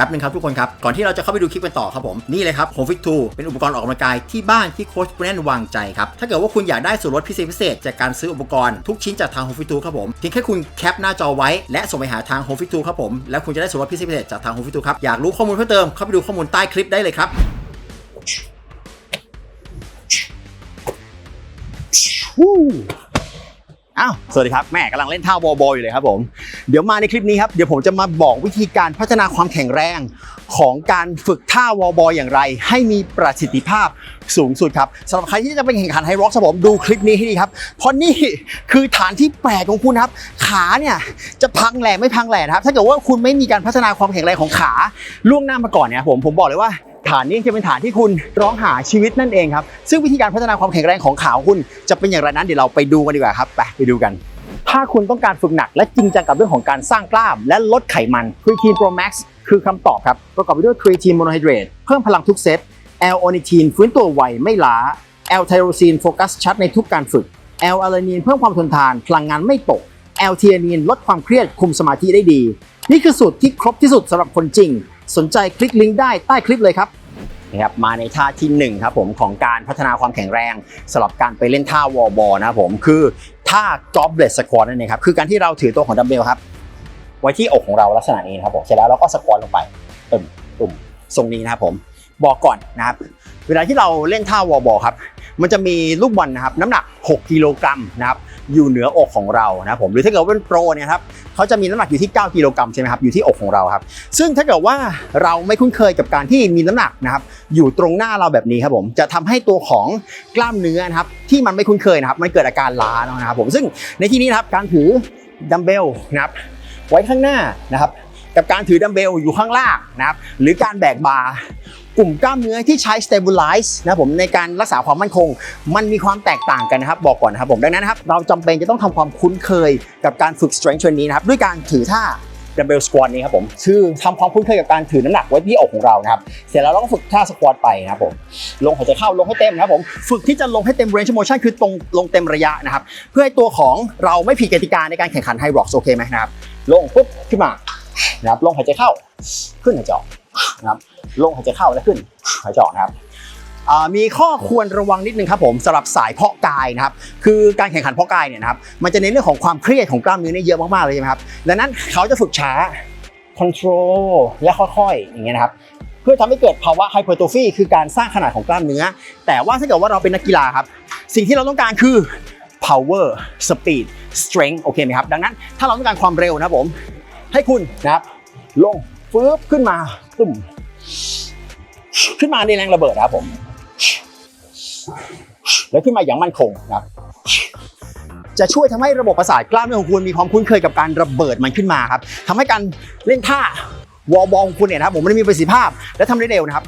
ป๊บนึงครับทุกคนครับ ก่อนที่เราจะเข้าไปดูคลิปกันต่อครับผม นี่เลยครับ Home Fit 2เป็นอุปกรณ์ออกกำลังกายที่บ้านที่โค้ชแบรนด์วางใจครับ ถ้าเกิดว่าคุณอยากได้ส่วนลดพิเศษพิเศษจากการซื้ออุปกรณ์ทุกชิ้นจากทาง Home Fit 2ครับผมเพียงแค่คุณแคปหน้าจอไว้และส่งไปหาทาง Home Fit 2ครับผมแล้วคุณจะได้ส่วนลดพิเศษพิเศษจากทาง Home Fit 2ครับอยากรู้ข้อมูลเพิ่มเติมเข้าไปดูข้อมูลใต้คลิปได้เลยครับ อ้าวสวัสดีครับแม่กำลังเล่นท่าวอลบอลอยู่เลยครับผมเดี๋ยวมาในคลิปนี้ครับเดี๋ยวผมจะมาบอกวิธีการพัฒนาความแข็งแรงของการฝึกท่าวอลบอลอย่างไร ให้มีประสิทธิภาพสูงสุดครับสำหรับใครที่จะไปแข่งขันไฮร็อกครับผมดูคลิปนี้ให้ดีครับ เพราะนี่คือฐานที่แปลกของคุณครับ ขาเนี่ยจะพังแหล่ไม่พังแหล่นะครับ ถ้าเกิดว่าคุณไม่มีการพัฒนาความแข็งแรงของขาล่วงหน้ามาก่อนเนี่ยผมผมบอกเลยว่า ฐานนี้จะเป็นฐานที่คุณร้องหาชีวิตนั่นเองครับ ซึ่งวิธีการพัฒนาความแข็งแรงของขาของคุณจะเป็นอย่างไรนั้นเดี๋ยวเราไปดูกันดีกว่าครับไปไปดูกัน ถ้าคุณต้องการฝึกหนักและจริงจังกับเรื่องของการสร้างกล้าม และลดไขมัน Creatine Pro Max คือคำตอบครับ ประกอบไปด้วย Creatine Monohydrate เพิ่มพลังทุกเซต L-Ornithine ฟื้นตัวไวไม่ล้า L-Tyrosine โฟกัสชัดในทุกการฝึก L-Alanine เพิ่มความทนทานพลังงานไม่ตก L-Theanine ลดความเครียดคุมสมาธิได้ดี นี่คือสูตรที่ครบที่สุดสำหรับคนจริง สนใจคลิกลิงก์ได้ใต้คลิปเลยครับ นะครับมาในท่าที่หนึ่งครับผมของการพัฒนาความแข็งแรงสำหรับการไปเล่นท่าวอลบอลนะครับผมคือท่ากอบเลสสควอตนั่นเองครับคือการที่เราถือตัวของดัมเบลครับไว้ที่อกของเราลักษณะนี้นะครับผมเสร็จแล้วเราก็สควอตลงไปตุ่มตุ่มทรงนี้นะครับผมบอกก่อนนะครับเวลาที่เราเล่นท่าวอลบอลครับ มันจะมีลูกบอลนะครับน้ำหนัก 6 กิโลกรัมนะครับอยู่เหนืออกของเรานะผมหรือถ้าเกิดว่าเป็นโปรเนี่ยครับเขาจะมีน้ำหนักอยู่ที่ 9 กิโลกรัมใช่ไหมครับอยู่ที่อกของเราครับซึ่งถ้าเกิดว่าเราไม่คุ้นเคยกับการที่มีน้ำหนักนะครับอยู่ตรงหน้าเราแบบนี้ครับผมจะทำให้ตัวของกล้ามเนื้อนะครับที่มันไม่คุ้นเคยนะครับมันเกิดอาการล้านะครับผมซึ่งในที่นี้นะครับการถือดัมเบลนะครับไว้ข้างหน้านะครับกับการถือดัมเบลอยู่ข้างล่างนะครับหรือการแบกบาร์ กลุ่มกล้ามเนื้อที่ใช้ stabilize นะครับผมในการรักษาความมั่นคง มันมีความแตกต่างกันนะครับ บอกก่อนนะครับผมดังนั้นนะครับเราจำเป็นจะต้องทำความคุ้นเคยกับการฝึก strength training นะครับด้วยการถือท่าดัมเบลสควอตนี้ครับผมคือทำความคุ้นเคยกับการถือน้ำหนักไว้ที่อกของเรานะครับ เสร็จแล้วเราก็ฝึกท่าสควอตไปนะครับผม ลงหายใจเข้าลงให้เต็มนะครับผม ฝึกที่จะลงให้เต็ม range of motion คือตรงลงเต็มระยะนะครับ เพื่อให้ตัวของเราไม่ผิดกติกาในการแข่งขันไฮร็อกโอเคไหมนะครับ ลงปุ๊บขึ้นมา นะครับ ลงหายใจเข้า ขึ้นหายใจออกนะครับ ลงหายใจเข้าและขึ้นหายใจออกนะครับมีข้อควรระวังนิดนึงครับผมสำหรับสายเพาะกายนะครับคือการแข่งขันเพาะกายเนี่ยนะครับมันจะเน้นเรื่องของความเครียดของกล้ามเนื้อเนี่ยเยอะมากๆเลยใช่ไหมครับดังนั้นเขาจะฝึกช้า control และค่อยๆอย่างเงี้ยนะครับเพื่อทำให้เกิดภาวะ hypertrophy คือการสร้างขนาดของกล้ามเนื้อ แต่ว่าถ้าเกิดว่าเราเป็นนักกีฬาครับ สิ่งที่เราต้องการคือ power speed strength โอเคไหมครับ ดังนั้นถ้าเราต้องการความเร็วนะผม ให้คุณนะครับ ลงฟืบขึ้นมาตึ้ม ขึ้นมาในแรงระเบิดนะครับผม แล้วขึ้นมาอย่างมั่นคงนะครับ จะช่วยทำให้ระบบประสาทกล้ามเนื้อของคุณมีความคุ้นเคยกับการระเบิดมันขึ้นมาครับทำให้การเล่นท่าวอลบอลของคุณเนี่ยนะครับผมมันมีประสิทธิภาพและทำได้เร็วนะครับ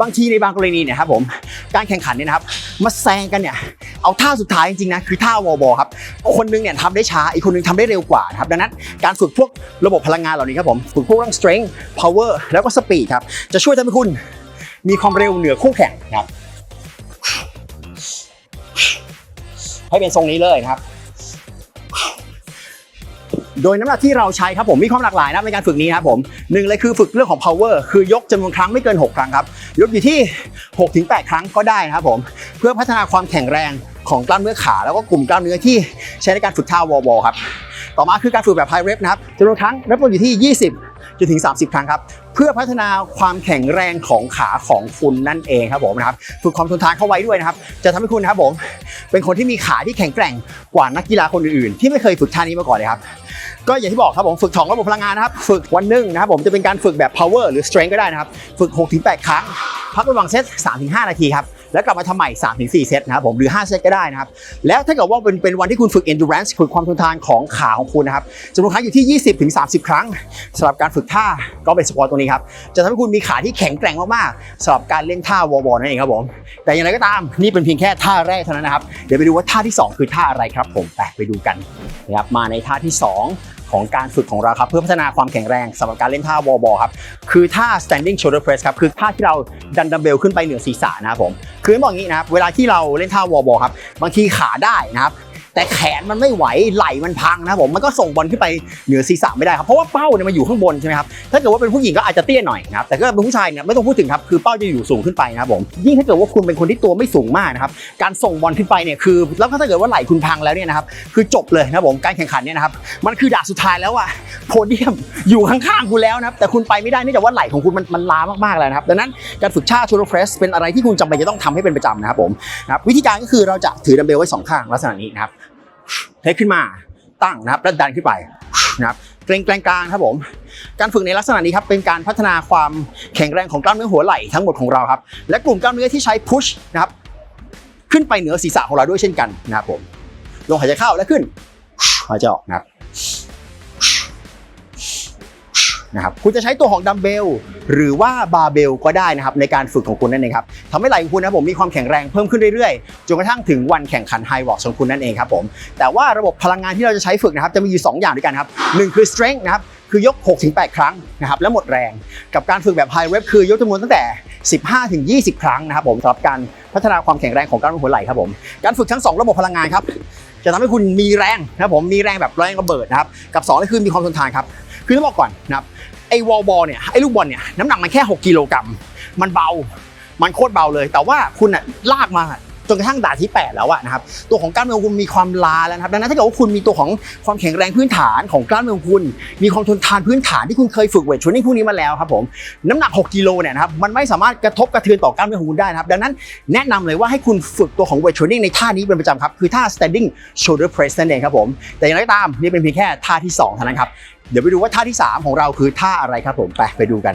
บางทีในบางกรณีเนี่ยครับผมการแข่งขันเนี่ยนะครับมาแซงกันเนี่ย เอาท่าสุดท้ายจริงๆนะคือท่าวอลบอลครับคนนึงเนี่ยทำได้ช้าอีกคนนึงทำได้เร็วกว่าครับดังนั้นการฝึกพวกระบบพลังงานเหล่านี้ครับผมฝึกพวกเรื่อง strength power แล้วก็ speed ครับจะช่วยทำให้คุณมีความเร็วเหนือคู่แข่งครับให้เป็นทรงนี้เลยครับ โดยน้ำหนักที่เราใช้ครับผมมีความหลากหลายนะในการฝึกนี้ครับผมหนึ่งเลยคือฝึกเรื่องของ power คือยกจำนวนครั้งไม่เกิน 6 ครั้งครับ ยกอยู่ที่ 6-8 ครั้งก็ได้นะครับผม เพื่อพัฒนาความแข็งแรง ของกล้ามเนื้อขาแล้วก็กลุ่มกล้ามเนื้อที่ใช้ในการฝึกท่าวอลบอลครับ ต่อมาคือการฝึกแบบ high rep นะครับจำนวนครั้ง rep อยู่ที่ 20จนถึง 30 ครั้งครับ เพื่อพัฒนาความแข็งแรงของขาของคุณนั่นเองครับผมนะครับฝึกความทนทานเข้าไว้ด้วยนะครับ จะทำให้คุณนะครับผมเป็นคนที่มีขาที่แข็งแกร่งกว่านักกีฬาคนอื่นๆ ที่ไม่เคยฝึกท่านี้มาก่อนเลยครับก็อย่างที่บอกครับผมฝึกของระบบพลังงานนะครับ ฝึกวันหนึ่งนะครับผมจะเป็นการฝึกแบบ power หรือ strength ก็ได้นะครับ ฝึก 6-8 ครั้ง พักระหว่างเซต3-5 นาทีครับ แล้วกลับมาทำใหม่3-4เซตนะครับผมหรือ 5 เซตก็ได้นะครับ แล้วถ้าเกิดว่าเป็นเป็นวันที่คุณฝึก endurance ฝึกความทนทานของขาของคุณนะครับจำนวนครั้งอยู่ที่ 20-30ครั้งสำหรับการฝึกท่าก็เป็นสควอตตรงนี้ครับจะทำให้คุณมีขาที่แข็งแกร่งมากๆสำหรับการเล่นท่าวอลบอลนั่นเองครับผมแต่อย่างไรก็ตามนี่เป็นเพียงแค่ท่าแรกเท่านั้นนะครับเดี๋ยวไปดูว่าท่าที่ 2 คือท่าอะไรครับผมไปไปดูกันนะครับมาในท่าที่ 2 ของการฝึกของเราครับเพื่อพัฒนาความแข็งแรงสำหรับการเล่นท่าวอลบอลครับคือท่า standing shoulder press ครับคือท่าที่เราดันดัมเบลขึ้นไปเหนือศีรษะนะครับผมคือบอกงี้นะครับเวลาที่เราเล่นท่าวอลบอลครับบางทีขาได้นะครับ แต่แขนมันไม่ไหวไหล่มันพังนะผมมันก็ส่งบอลขึ้นไปเหนือศีรษะไม่ได้ครับเพราะว่าเป้าเนี่ยมันอยู่ข้างบนใช่ไหมครับถ้าเกิดว่าเป็นผู้หญิงก็อาจจะเตี้ยหน่อยนะครับแต่ก็เป็นผู้ชายเนี่ยไม่ต้องพูดถึงครับคือเป้าจะอยู่สูงขึ้นไปนะครับผมยิ่งถ้าเกิดว่าคุณเป็นคนที่ตัวไม่สูงมากนะครับการส่งบอลขึ้นไปเนี่ยคือแล้วถ้าเกิดว่าไหล่คุณพังแล้วเนี่ยนะครับคือจบเลยนะครับผมการแข่งขันเนี่ยนะครับมันคือด่าสุดท้ายแล้วอะโพเดียมอยู่ข้างๆคุณแล้วนะครับแต่คุณไปไม่ได้เนื่องจากว่าไหล่ของคุณมันมันล้ามากๆแล้วนะครับดังนั้นการฝึกท่าชูโรเพรสเป็นอะไรที่คุณจำเป็นจะต้องทำให้เป็นประจำนะครับผมนะครับวิธีการก็คือเราจะถือดัมเบลไว้สองข้างลักษณะนี้นะครับ เทคขึ้นมาตั้งนะครับแล้วดันขึ้นไปนะครับเกรงกลงกลางครับผม การฝึกในลักษณะนี้ครับเป็นการพัฒนาความแข็งแรงของกล้ามเนื้อหัวไหล่ทั้งหมดของเราครับ และกลุ่มกล้ามเนื้อที่ใช้พุชนะครับขึ้นไปเหนือศีรษะของเราด้วยเช่นกันนะครับผมลงหายใจเข้าและขึ้นหายใจออกนะครับ นะครับคุณจะใช้ตัวของดัมเบลหรือว่าบาร์เบลก็ได้นะครับในการฝึกของคุณนั่นเองครับทำให้ไหล่ของคุณนะผมมีความแข็งแรงเพิ่มขึ้นเรื่อยๆจนกระทั่งถึงวันแข่งขันไฮวอล์กของคุณนั่นเองครับผมแต่ว่าระบบพลังงานที่เราจะใช้ฝึกนะครับจะมีอยู่สองอย่างด้วยกันครับหนึ่งคือ strength นะครับคือยก 6-8 ครั้งนะครับและหมดแรง กับการฝึกแบบ High Rep คือยกจำนวนตั้งแต่ 15ถึง20 ครั้งนะครับผมสำหรับการพัฒนาความแข็งแรงของกล้ามเนื้อหัวไหล่ครับผมการฝึกทั้ง 2 ระบบพลังงานครับจะทำให้คุณมีแรงนะครับผมมีแรงแบบแรงระเบิดนะครับกับ2ก็คือมีความทนทานครับ คือต้องบอกก่อนนะครับไอ้วอลบอลเนี่ยไอ้ลูกบอลเนี่ยน้ำหนักมันแค่ 6 กิโลกรัมมันเบา มันโคตรเบาเลย แต่ว่าคุณอะลากมาจนกระทั่งด่าที่ 8 แล้วอะนะครับตัวของกล้ามเนื้อของคุณมีความลาแล้วนะครับดังนั้นถ้าเกิดว่าคุณมีตัวของความแข็งแรงพื้นฐานของกล้ามเนื้อของคุณ มีความทนทานพื้นฐานที่คุณเคยฝึกเวทเทรนนิ่งพวกนี้มาแล้วครับผมน้ำหนัก 6กิโลเนี่ยนะครับมันไม่สามารถกระทบกระเทือนต่อกล้ามเนื้อของคุณได้นะครับดังนั้นแนะนำเลยว่าให้คุณฝึกตัวของเวทเทรนนิ่งในท่านี้เป็นประจำครับคือท่า standing shoulder press นั่นเองครับผมแต่อย่างไรก็ตามนี่เป็นเพียงแค่ท่าที่สองเท่านั้นครับ เดี๋ยวไปดูว่าท่าที่สามของเราคือท่าอะไรครับผมไปไปดูกัน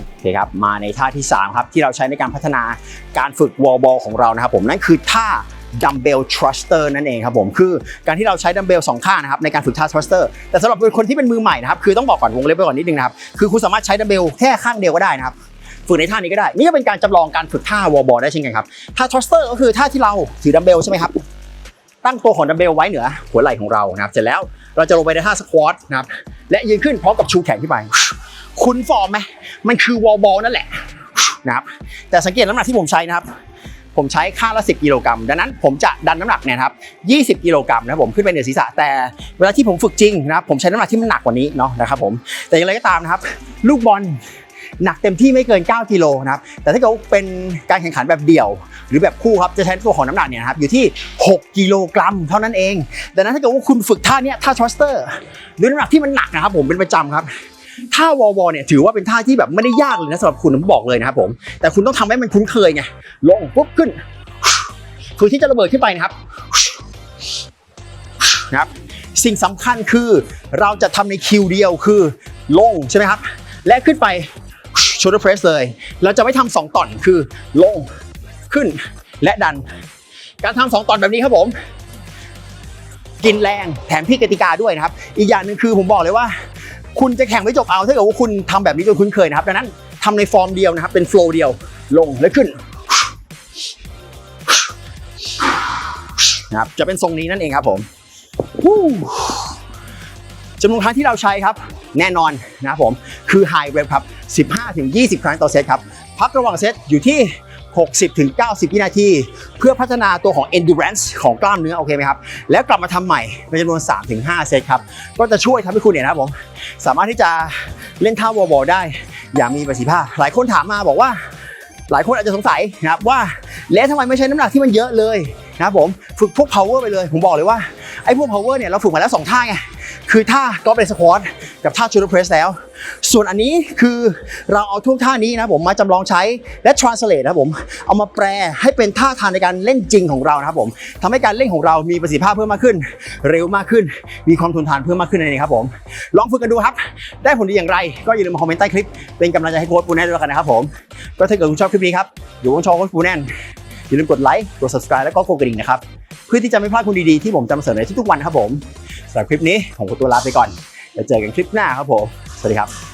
โอเคครับมาในท่าที่ 3 ครับ ที่เราใช้ในการพัฒนาการฝึกวอลบอลของเรานะครับผมนั่นคือท่าดัมเบลทรัสเตอร์นั่นเองครับผมคือการที่เราใช้ดัมเบลสองข้างนะครับในการฝึกท่าทรัสเตอร์แต่สำหรับคนที่เป็นมือใหม่นะครับคือต้องบอกก่อนวงเล็บไปก่อนนิดนึงนะครับคือคุณสามารถใช้ดัมเบลแค่ข้างเดียวก็ได้นะครับฝึกในท่านี้ก็ได้ นี่ก็เป็นการจำลองการฝึกท่าวอลบอลได้เช่นกันครับท่าทรัสเตอร์ก็คือท่าที่เราถือดัมเบลใช่ไหมครับตั้งตัวของดัมเบลไว้เหนือหัวไหล่ของเรานะครับเสร็จแล้วเราจะลงไปในท่าสควอตนะครับและยืนขึ้นพร้อมกับชูแขนขึ้นไป คุณฟอร์มไหมมันคือวอลบอลนั่นแหละนะครับแต่สังเกตน้ำหนักที่ผมใช้นะครับ ผมใช้ค่าละ 10 กิโลกรัมดังนั้นผมจะดันน้ำหนักเนี่ยนะครับ 20 กิโลกรัมนะผมขึ้นไปเหนือศีรษะแต่เวลาที่ผมฝึกจริงนะครับผมใช้น้ำหนักที่มันหนักกว่านี้เนาะนะครับผมแต่อย่างไรก็ตามนะครับ ลูกบอลหนักเต็มที่ไม่เกิน 9 กิโลนะครับ แต่ถ้าเกิดว่าเป็นการแข่งขันแบบเดี่ยว หรือแบบคู่ครับ จะใช้ตัวของน้ำหนักเนี่ยนะครับอยู่ที่ 6 กิโลกรัมเท่านั้นเอง ดังนั้นถ้าเกิดว่าคุณฝึกท่าเนี้ยท่าทรัสเตอร์ด้วยน้ำหนักที่มันหนักนะครับผมเป็นประจำครับ ท่าวอลวอลเนี่ยถือว่าเป็นท่าที่แบบไม่ได้ยากเลยนะสำหรับคุณผมบอกเลยนะครับผม แต่คุณต้องทำให้มันคุ้นเคยไง ลงปุ๊บขึ้น คือที่จะระเบิดขึ้นไปนะครับนะครับ สิ่งสำคัญคือเราจะทำในคิวเดียวคือลงใช่ไหมครับ และขึ้นไป shoulder press เลย เราจะไม่ทำสองตอนคือลงขึ้นและดัน การทำสองตอนแบบนี้ครับผม กินแรงแถมพี่กติกาด้วยนะครับ อีกอย่างหนึ่งคือผมบอกเลยว่า คุณจะแข่งไม่จบเอาถ้าเกิดว่าคุณทำแบบนี้จนคุ้นเคยนะครับดังนั้นทำในฟอร์มเดียวนะครับ เป็นโฟล์เดียวลงและขึ้นนะครับจะเป็นทรงนี้นั่นเองครับผมจำนวนครั้งที่เราใช้ครับ แน่นอนนะครับผมคือ High Rep ครับ 15-20 ครั้งต่อเซตครับ พักระหว่างเซตอยู่ที่ 60-90 วินาที เพื่อพัฒนาตัวของ endurance ของกล้ามเนื้อโอเคไหมครับ แล้วกลับมาทำใหม่เป็นจำนวน 3-5 เซตครับ ก็จะช่วยทำให้คุณเนี่ยนะครับผม สามารถที่จะเล่นท่าวอลบอลได้อย่างมีประสิทธิภาพ หลายคนถามมาบอกว่า หลายคนอาจจะสงสัยนะครับว่าแล้วทำไมไม่ใช้น้ำหนักที่มันเยอะเลยนะครับผมฝึกพวก power ไปเลย ผมบอกเลยว่าไอ้พวก power เนี่ยเราฝึกมาแล้ว 2 ท่าไง คือท่า goblet squat กับท่า shoulder press แล้ว ส่วนอันนี้คือเราเอาทุกท่านี้นะผมมาจำลองใช้และ translate นะผมเอามาแปลให้เป็นท่าทางในการเล่นจริงของเรานะครับผมทำให้การเล่นของเรามีประสิทธิภาพเพิ่มมากขึ้น เร็วมากขึ้น มีความทนทานเพิ่มมากขึ้นนั่นเองครับผมลองฝึกกันดูครับ ได้ผลดีอย่างไร ก็อย่าลืมมาคอมเมนต์ใต้คลิป เป็นกำลังใจให้โค้ชปูแน่ด้วยกันนะครับผมก็ถ้าเกิดคุณชอบคลิปนี้ครับอยู่บนชอโค้ชปูแน่นอย่าลืมกดไลค์กด subscribe แล้วก็กดกระดิ่งนะครับเพื่อที่จะไม่พลาดคุณดีๆที่ผมจะมาเสนอในทุกๆวันครับผม สำหรับคลิปนี้ผมขอตัวลาไปก่อนแล้วเจอกันคลิปหน้าครับผม สวัสดีครับ